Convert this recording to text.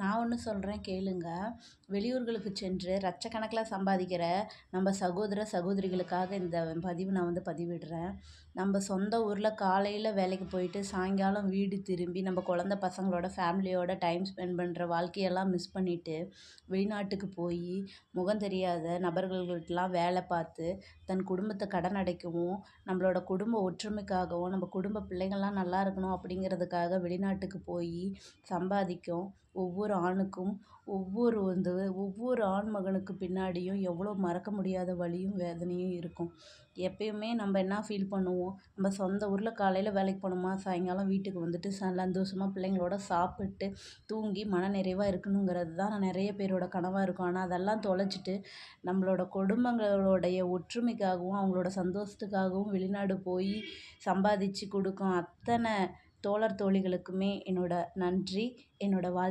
நான் ஒன்று சொல்கிறேன் கேளுங்க. வெளியூர்களுக்கு சென்று லட்சக்கணக்கில் சம்பாதிக்கிற நம்ம சகோதர சகோதரிகளுக்காக இந்த பதிவு நான் வந்து பதிவிடுறேன். நம்ம சொந்த ஊரில் காலையில் வேலைக்கு போயிட்டு சாயங்காலம் வீடு திரும்பி நம்ம குழந்த பசங்களோட ஃபேமிலியோட டைம் ஸ்பெண்ட் பண்ணுற வாழ்க்கையெல்லாம் மிஸ் பண்ணிவிட்டு வெளிநாட்டுக்கு போய் முகம் தெரியாத நபர்கள்கிட்டலாம் வேலை பார்த்து தன் குடும்பத்தை கடன் அடைக்கவும் நம்மளோட குடும்ப ஒற்றுமைக்காகவும் நம்ம குடும்ப பிள்ளைங்கள்லாம் நல்லா இருக்கணும் அப்படிங்கிறதுக்காக வெளிநாட்டுக்கு போய் சம்பாதிக்கும். ஒவ்வொரு ஒவ்வொரு ஆணுக்கும் ஒவ்வொரு வந்து ஒவ்வொரு ஆண் மகனுக்கு பின்னாடியும் எவ்வளோ மறக்க முடியாத வலியும் வேதனையும் இருக்கும். எப்பயுமே நம்ம என்ன ஃபீல் பண்ணுவோம்? நம்ம சொந்த ஊரில் காலையில் வேலைக்கு போனோமா? சாயங்காலம் வீட்டுக்கு வந்துட்டு சந்தோஷமாக பிள்ளைங்களோட சாப்பிட்டு தூங்கி மன நிறைவாக இருக்கணுங்கிறது தான் நிறைய பேரோட கனவாக இருக்கும். ஆனால் அதெல்லாம் தொலைச்சிட்டு நம்மளோட குடும்பங்களோடைய ஒற்றுமைக்காகவும் அவங்களோட சந்தோஷத்துக்காகவும் வெளிநாடு போய் சம்பாதிச்சு கொடுக்கும் அத்தனை தோழர் தோழிகளுக்குமே என்னோட நன்றி. என்னோட வாழ்